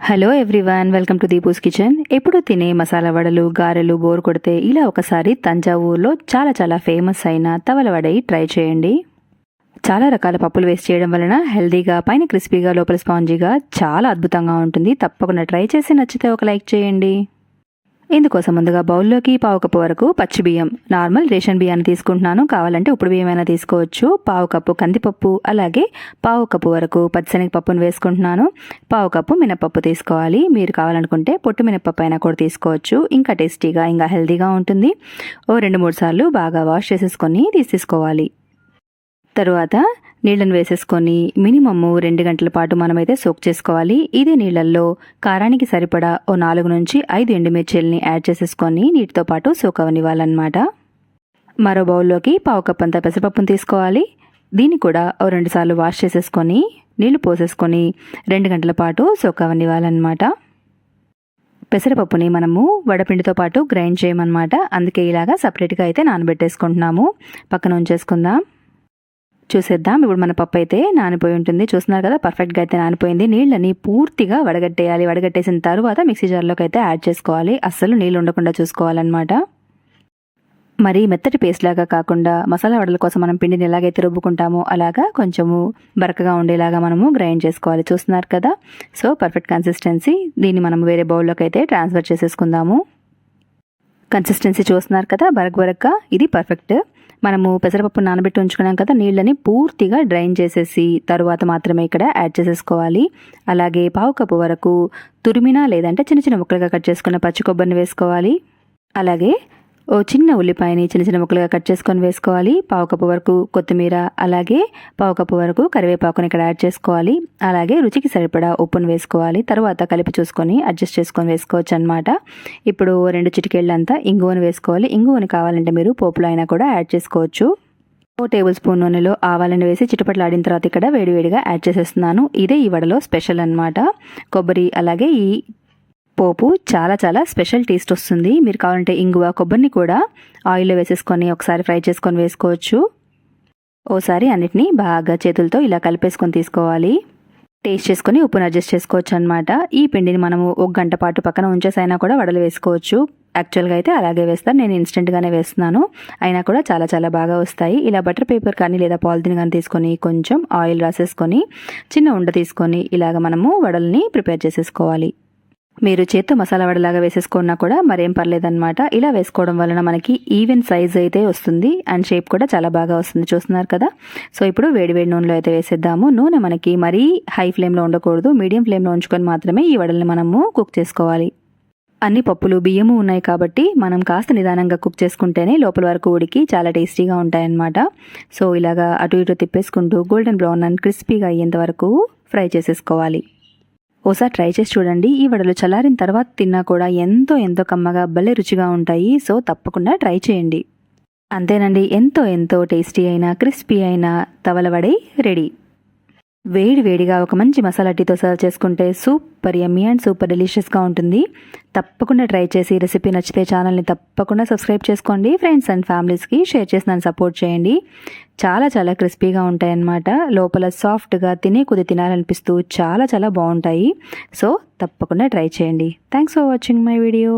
Hello everyone welcome to Deepu's kitchen ఎప్పుడు తినే మసాలా వడలు గారెలు బోర్ కొడితే ఇలా ఒకసారి తంజావూరులో చాలా చాలా ఫేమస్ అయిన తవల వడై ట్రై చేయండి. చాలా రకాల పప్పులు వేస్ట్ చేయడం వలన హెల్దీగా పైన క్రిస్పీగా లోపల స్పాంజీగా చాలా అద్భుతంగా ఉంటుంది. తప్పకుండా ట్రై చేసి నచ్చితే ఒక లైక్ చేయండి. ఇందుకోసం ముందుగా బౌల్లోకి పావు కప్పు వరకు పచ్చి బియ్యం. నార్మల్ రేషన్ బియ్యాన్ని తీసుకుంటున్నాను. కావాలంటే ఉప్పుడు బియ్యం అయినా తీసుకోవచ్చు. పావు కప్పు కందిపప్పు అలాగే పావు కప్పు వరకు పచ్చిశనగపప్పును వేసుకుంటున్నాను. పావు కప్పు మినపప్పు తీసుకోవాలి. మీరు కావాలనుకుంటే పొట్టు మినపప్పు అయినా కూడా తీసుకోవచ్చు. ఇంకా టేస్టీగా ఇంకా హెల్తీగా ఉంటుంది. ఓ రెండు మూడు సార్లు బాగా వాష్ చేసేసుకొని తీసేసుకోవాలి. తరువాత నీళ్ళను వేసేసుకొని మినిమమ్ రెండు గంటల పాటు మనమైతే సోక్ చేసుకోవాలి. ఇదే నీళ్ళల్లో కారానికి సరిపడా ఓ నాలుగు నుంచి ఐదు ఎండుమిర్చిల్ని యాడ్ చేసేసుకొని నీటితో పాటు సోక్ అవనివ్వాలన్నమాట. మరో బౌల్లోకి పావు కప్ అంత పెసరపప్పును తీసుకోవాలి. దీన్ని కూడా ఓ రెండు సార్లు వాష్ చేసేసుకొని నీళ్ళు పోసేసుకొని రెండు గంటల పాటు సోక్ అవనివ్వాలన్నమాట. పెసరపప్పుని మనము వడపిండితో పాటు గ్రైండ్ చేయమన్నమాట. అందుకే ఇలాగా సపరేట్గా అయితే నానబెట్టేసుకుంటున్నాము. పక్కన ఉంచేసుకుందాం. చూసేద్దాం. ఇప్పుడు మన పప్పు అయితే నానిపోయి ఉంటుంది. చూస్తున్నారు కదా పర్ఫెక్ట్గా అయితే నానిపోయింది. నీళ్ళని పూర్తిగా వడగట్టేయాలి. వడగట్టేసిన తర్వాత మిక్సీ జార్లోకి అయితే యాడ్ చేసుకోవాలి. అస్సలు నీళ్ళు ఉండకుండా చూసుకోవాలన్నమాట. మరి మెత్తటి పేస్ట్ లాగా కాకుండా మసాలా వడల కోసం మనం పిండిని ఎలాగైతే రుబ్బుకుంటామో అలాగా కొంచెము బరకగా ఉండేలాగా మనము గ్రైండ్ చేసుకోవాలి. చూస్తున్నారు కదా? సో పర్ఫెక్ట్ కన్సిస్టెన్సీ దీన్ని మనం వేరే బౌల్లోకి అయితే ట్రాన్స్ఫర్ చేసేసుకుందాము. కన్సిస్టెన్సీ చూస్తున్నారు కదా బరక్ బరక్గా. ఇది పర్ఫెక్ట్. మనము పెసరపప్పు నానబెట్టి ఉంచుకున్నాం కదా నీళ్ళని పూర్తిగా డ్రైన్ చేసేసి తరువాత మాత్రమే ఇక్కడ యాడ్ చేసేసుకోవాలి. అలాగే పావు కప్పు వరకు తురిమినా లేదంటే చిన్న చిన్న ముక్కలుగా కట్ చేసుకున్న పచ్చి కొబ్బరిని వేసుకోవాలి. అలాగే ఓ చిన్న ఉల్లిపాయని చిన్న చిన్న ముక్కలుగా కట్ చేసుకొని వేసుకోవాలి. పావు కప్పు వరకు కొత్తిమీర అలాగే పావు కప్పు వరకు కరివేపాకుని ఇక్కడ యాడ్ చేసుకోవాలి. అలాగే రుచికి సరిపడా ఉప్పును వేసుకోవాలి. తర్వాత కలిపి చూసుకొని అడ్జస్ట్ చేసుకొని వేసుకోవచ్చు అనమాట ఇప్పుడు రెండు చిటికేళ్ళంతా ఇంగువను వేసుకోవాలి. ఇంగువని కావాలంటే మీరు పోపులో అయినా కూడా యాడ్ చేసుకోవచ్చు. ఓ టేబుల్ స్పూన్ నూనెలో ఆవాలను వేసి చిటపట్లాడిన తర్వాత ఇక్కడ వేడివేడిగా యాడ్ చేసేస్తున్నాను. ఇదే ఈ వడలో స్పెషల్ అనమాట కొబ్బరి అలాగే ఈ పోపు చాలా చాలా స్పెషల్ టేస్ట్ వస్తుంది. మీరు కావాలంటే ఇంగువ కొబ్బరిని కూడా ఆయిల్లో వేసేసుకొని ఒకసారి ఫ్రై చేసుకొని వేసుకోవచ్చు. ఓసారి అన్నిటినీ బాగా చేతులతో ఇలా కలిపేసుకొని తీసుకోవాలి. టేస్ట్ చేసుకొని ఉప్పును అడ్జస్ట్ చేసుకోవచ్చు అనమాట ఈ పిండిని మనము ఒక గంట పాటు పక్కన ఉంచేసైనా కూడా వడలు వేసుకోవచ్చు. యాక్చువల్గా అయితే అలాగే వేస్తాను నేను ఇన్స్టెంట్గానే వేస్తున్నాను. అయినా కూడా చాలా చాలా బాగా వస్తాయి. ఇలా బటర్ పేపర్ కానీ లేదా పాలిథిన్ కానీ తీసుకొని కొంచెం ఆయిల్ రాసేసుకొని చిన్న ఉండ తీసుకొని ఇలాగ మనము వడల్ని ప్రిపేర్ చేసేసుకోవాలి. మీరు చేత్తో మసాలా వడలాగా వేసేసుకున్నా కూడా మరేం పర్లేదన్నమాట. ఇలా వేసుకోవడం వలన మనకి ఈవెన్ సైజ్ అయితే వస్తుంది అండ్ షేప్ కూడా చాలా బాగా వస్తుంది. చూస్తున్నారు కదా? సో ఇప్పుడు వేడి వేడి నూనెలో అయితే వేసేద్దాము. నూనె మనకి మరీ హై ఫ్లేమ్లో ఉండకూడదు. మీడియం ఫ్లేమ్లో ఉంచుకొని మాత్రమే ఈ వడల్ని మనము కుక్ చేసుకోవాలి. అన్ని పప్పులు బియ్యము ఉన్నాయి కాబట్టి మనం కాస్త నిదానంగా కుక్ చేసుకుంటేనే లోపల వరకు ఉడికి చాలా టేస్టీగా ఉంటాయన్నమాట. సో ఇలాగా అటు ఇటు తిప్పేసుకుంటూ గోల్డెన్ బ్రౌన్ అండ్ క్రిస్పీగా అయ్యేంత వరకు ఫ్రై చేసేసుకోవాలి. ఓసారి ట్రై చేసి చూడండి. ఈ వడలు చల్లారిన తర్వాత తిన్నా కూడా ఎంతో ఎంతో కమ్మగా భలే రుచిగా ఉంటాయి. సో తప్పకుండా ట్రై చేయండి. అంతేనండి. ఎంతో ఎంతో టేస్టీ అయిన క్రిస్పీ అయిన తవల వడై రెడీ. వేడి వేడిగా ఒక మంచి మసాలా టీతో సర్వ్ చేసుకుంటే సూపర్ యమ్మీ అండ్ సూపర్ డెలిషియస్గా ఉంటుంది. తప్పకుండా ట్రై చేసి రెసిపీ నచ్చితే ఛానల్ని తప్పకుండా సబ్స్క్రైబ్ చేసుకోండి. ఫ్రెండ్స్ అండ్ ఫ్యామిలీస్కి షేర్ చేసి నన్ను సపోర్ట్ చేయండి. చాలా చాలా క్రిస్పీగా ఉంటాయన్నమాట. లోపల సాఫ్ట్గా తినే కొద్ది తినాలనిపిస్తూ చాలా చాలా బాగుంటాయి. సో తప్పకుండా ట్రై చేయండి. Thanks for watching my video